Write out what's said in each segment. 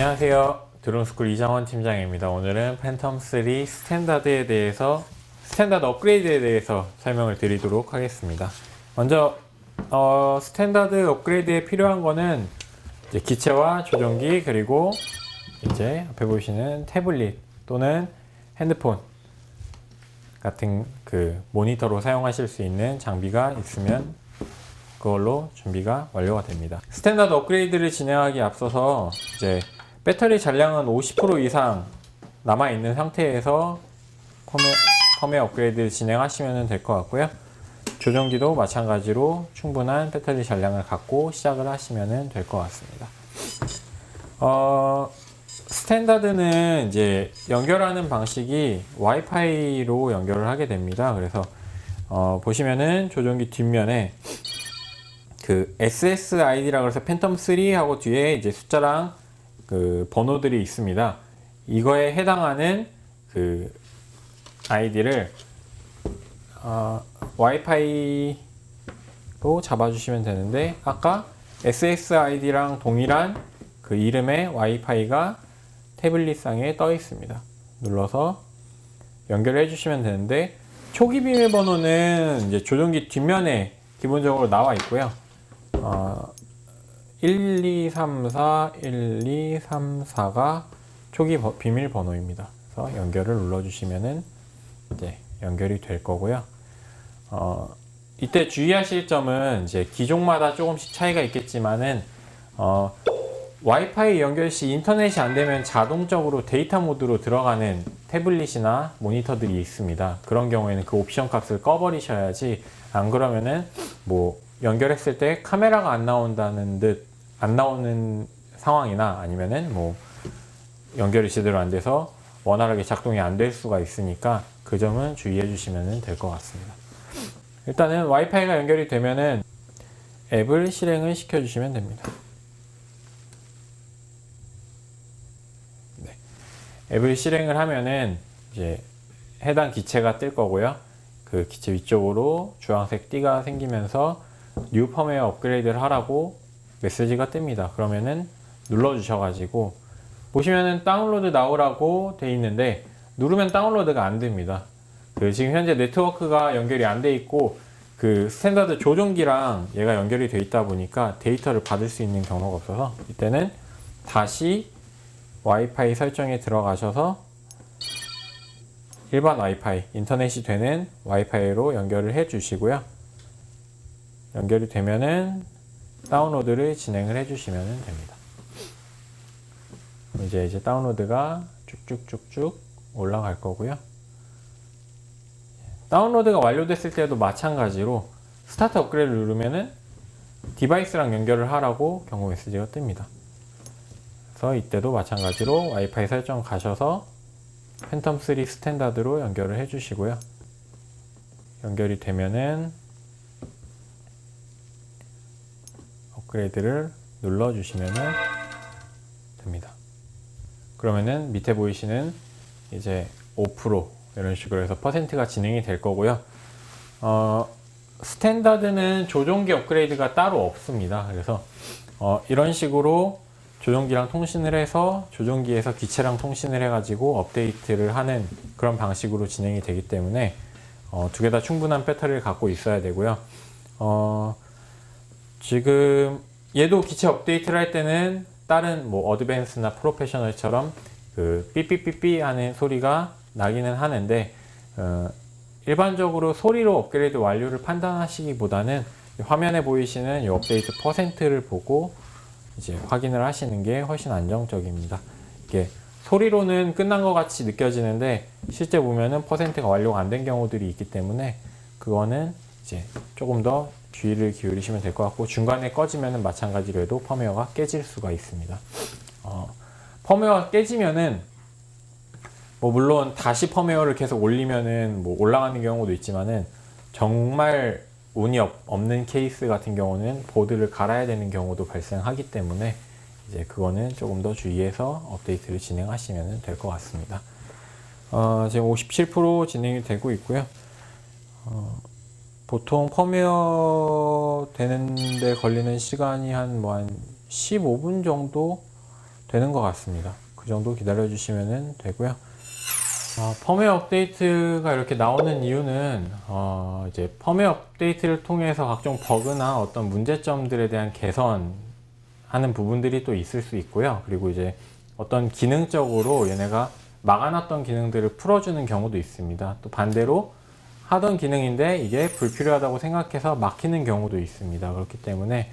안녕하세요. 드론스쿨 이정원 팀장입니다. 오늘은 팬텀 3 스탠다드에 대해서 스탠다드 업그레이드에 대해서 설명을 드리도록 하겠습니다. 먼저 어, 스탠다드 업그레이드에 필요한 거는 기체와 조종기 그리고 이제 앞에 보시는 태블릿 또는 핸드폰 같은 그 모니터로 사용하실 수 있는 장비가 있으면 그걸로 준비가 완료가 됩니다. 스탠다드 업그레이드를 진행하기 앞서서 이제 배터리 잔량은 50% 이상 남아 있는 상태에서 컴웨어, 컴웨어 업그레이드를 진행하시면 될 것 같고요. 조종기도 마찬가지로 충분한 배터리 잔량을 갖고 시작을 하시면 될 것 같습니다. 어, 스탠다드는 이제 연결하는 방식이 와이파이로 연결을 하게 됩니다. 그래서 어, 보시면은 조종기 뒷면에 그 SSID라고 해서 팬텀 3하고 뒤에 이제 숫자랑 그 번호들이 있습니다. 이거에 해당하는 그 아이디를 어, 와이파이로 잡아주시면 되는데 아까 SSID랑 동일한 그 이름의 와이파이가 태블릿상에 떠 있습니다. 눌러서 연결해 주시면 되는데 초기 비밀번호는 이제 조종기 뒷면에 기본적으로 나와 있고요. 어, 1, 2, 3, 4, 1, 2, 3, 4가 초기 버- 비밀번호입니다. 그래서 연결을 눌러주시면은 이제 연결이 될 거고요. 어, 이때 주의하실 점은 이제 기종마다 조금씩 차이가 있겠지만은 어, 와이파이 연결 시 인터넷이 안 되면 자동적으로 데이터 모드로 들어가는 태블릿이나 모니터들이 있습니다. 그런 경우에는 그 옵션 값을 꺼버리셔야지 안 그러면은 뭐 연결했을 때 카메라가 안 나온다는 듯 안 나오는 상황이나 아니면은 뭐 연결이 제대로 안 돼서 원활하게 작동이 안 될 수가 있으니까 그 점은 주의해 주시면 될 것 같습니다. 일단은 와이파이가 연결이 되면은 앱을 실행을 시켜 주시면 됩니다. 네. 앱을 실행을 하면은 이제 해당 기체가 뜰 거고요. 그 기체 위쪽으로 주황색 띠가 생기면서 뉴 펌웨어 업그레이드를 하라고 메시지가 뜹니다. 그러면은 눌러 주셔가지고 보시면은 다운로드 나오라고 돼 있는데 누르면 다운로드가 안 됩니다. 그 지금 현재 네트워크가 연결이 안 돼 있고 그 스탠다드 조종기랑 얘가 연결이 돼 있다 보니까 데이터를 받을 수 있는 경로가 없어서 이때는 다시 와이파이 설정에 들어가셔서 일반 와이파이 인터넷이 되는 와이파이로 연결을 해 주시고요. 연결이 되면은 다운로드를 진행을 해 주시면 됩니다. 이제 이제 다운로드가 쭉쭉쭉쭉 올라갈 거고요. 다운로드가 완료됐을 때도 마찬가지로 스타트 업그레이드 누르면은 디바이스랑 연결을 하라고 경고 메시지가 뜹니다. 그래서 이때도 마찬가지로 와이파이 설정 가셔서 팬텀 3 스탠다드로 연결을 해 주시고요. 연결이 되면은 업그레이드를 눌러 주시면 됩니다. 그러면은 밑에 보이시는 이제 5% 이런 식으로 해서 퍼센트가 진행이 될 거고요. 어, 스탠다드는 조종기 업그레이드가 따로 없습니다. 그래서 어, 이런 식으로 조종기랑 통신을 해서 조종기에서 기체랑 통신을 해가지고 업데이트를 하는 그런 방식으로 진행이 되기 때문에 어, 두 개 다 충분한 배터리를 갖고 있어야 되고요. 어, 지금 얘도 기체 업데이트를 할 때는 다른 뭐 어드밴스나 프로페셔널처럼 그 삐삐삐삐 하는 소리가 나기는 하는데 어, 일반적으로 소리로 업그레이드 완료를 판단하시기보다는 화면에 보이시는 이 업데이트 퍼센트를 보고 이제 확인을 하시는 게 훨씬 안정적입니다. 이게 소리로는 끝난 것 같이 느껴지는데 실제 보면은 퍼센트가 완료가 안 된 경우들이 있기 때문에 그거는 이제 조금 더 주의를 기울이시면 될 것 같고 중간에 꺼지면은 마찬가지로 해도 펌웨어가 깨질 수가 있습니다. 어, 펌웨어가 깨지면은 뭐 물론 다시 펌웨어를 계속 올리면은 뭐 올라가는 경우도 있지만은 정말 운이 없, 없는 케이스 같은 경우는 보드를 갈아야 되는 경우도 발생하기 때문에 이제 그거는 조금 더 주의해서 업데이트를 진행하시면 될 것 같습니다. 어, 지금 57% 진행이 되고 있고요. 어, 보통 펌웨어 되는데 걸리는 시간이 한 뭐 한 15분 정도 되는 것 같습니다. 그 정도 기다려 주시면 되고요. 어, 펌웨어 업데이트가 이렇게 나오는 이유는 어, 이제 펌웨어 업데이트를 통해서 각종 버그나 어떤 문제점들에 대한 개선하는 부분들이 또 있을 수 있고요. 그리고 이제 어떤 기능적으로 얘네가 막아놨던 기능들을 풀어주는 경우도 있습니다. 또 반대로 하던 기능인데 이게 불필요하다고 생각해서 막히는 경우도 있습니다. 그렇기 때문에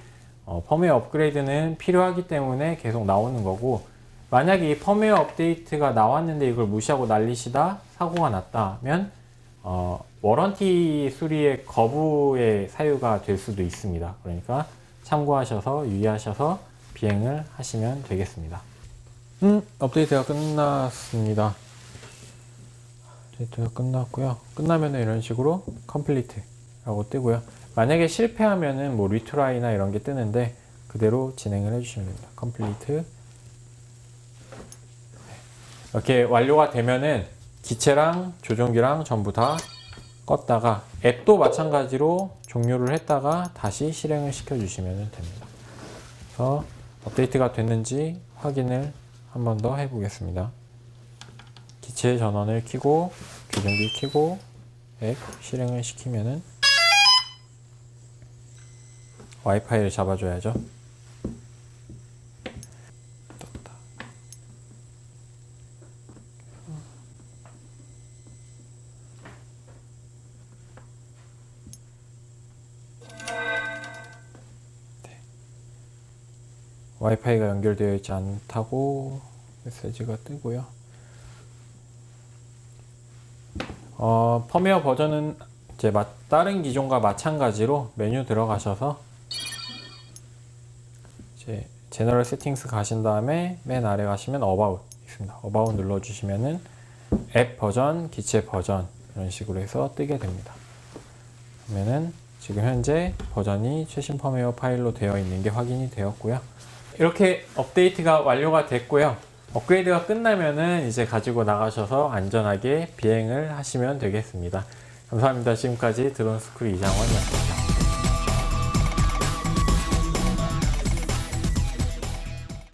어, 펌웨어 업그레이드는 필요하기 때문에 계속 나오는 거고 만약에 이 펌웨어 업데이트가 나왔는데 이걸 무시하고 날리시다 사고가 났다면 어, 워런티 수리의 거부의 사유가 될 수도 있습니다. 그러니까 참고하셔서 유의하셔서 비행을 하시면 되겠습니다. 음, 업데이트가 끝났습니다. 업데이트가 끝났고요. 끝나면 이런 식으로 컴플리트라고 뜨고요. 만약에 실패하면은 뭐 리트라이나 이런 게 뜨는데 그대로 진행을 해주시면 됩니다. 컴플리트 이렇게 완료가 되면은 기체랑 조종기랑 전부 다 껐다가 앱도 마찬가지로 종료를 했다가 다시 실행을 시켜 주시면 됩니다. 그래서 업데이트가 됐는지 확인을 한 번 더 해보겠습니다. 기체 전원을 켜고 조종기 켜고 앱 실행을 시키면은 와이파이를 잡아줘야죠. 네. 와이파이가 연결되어 있지 않다고 메시지가 뜨고요. 어, 펌웨어 버전은 이제 마- 다른 기종과 마찬가지로 메뉴 들어가셔서 이제 제너럴 세팅스 가신 다음에 맨 아래 가시면 어바웃 있습니다. 어바웃 눌러 주시면은 앱 버전, 기체 버전 이런 식으로 해서 뜨게 됩니다. 그러면은 지금 현재 버전이 최신 펌웨어 파일로 되어 있는 게 확인이 되었고요. 이렇게 업데이트가 완료가 됐고요. 업그레이드가 끝나면은 이제 가지고 나가셔서 안전하게 비행을 하시면 되겠습니다. 감사합니다. 지금까지 드론 스쿨 이장원이었습니다.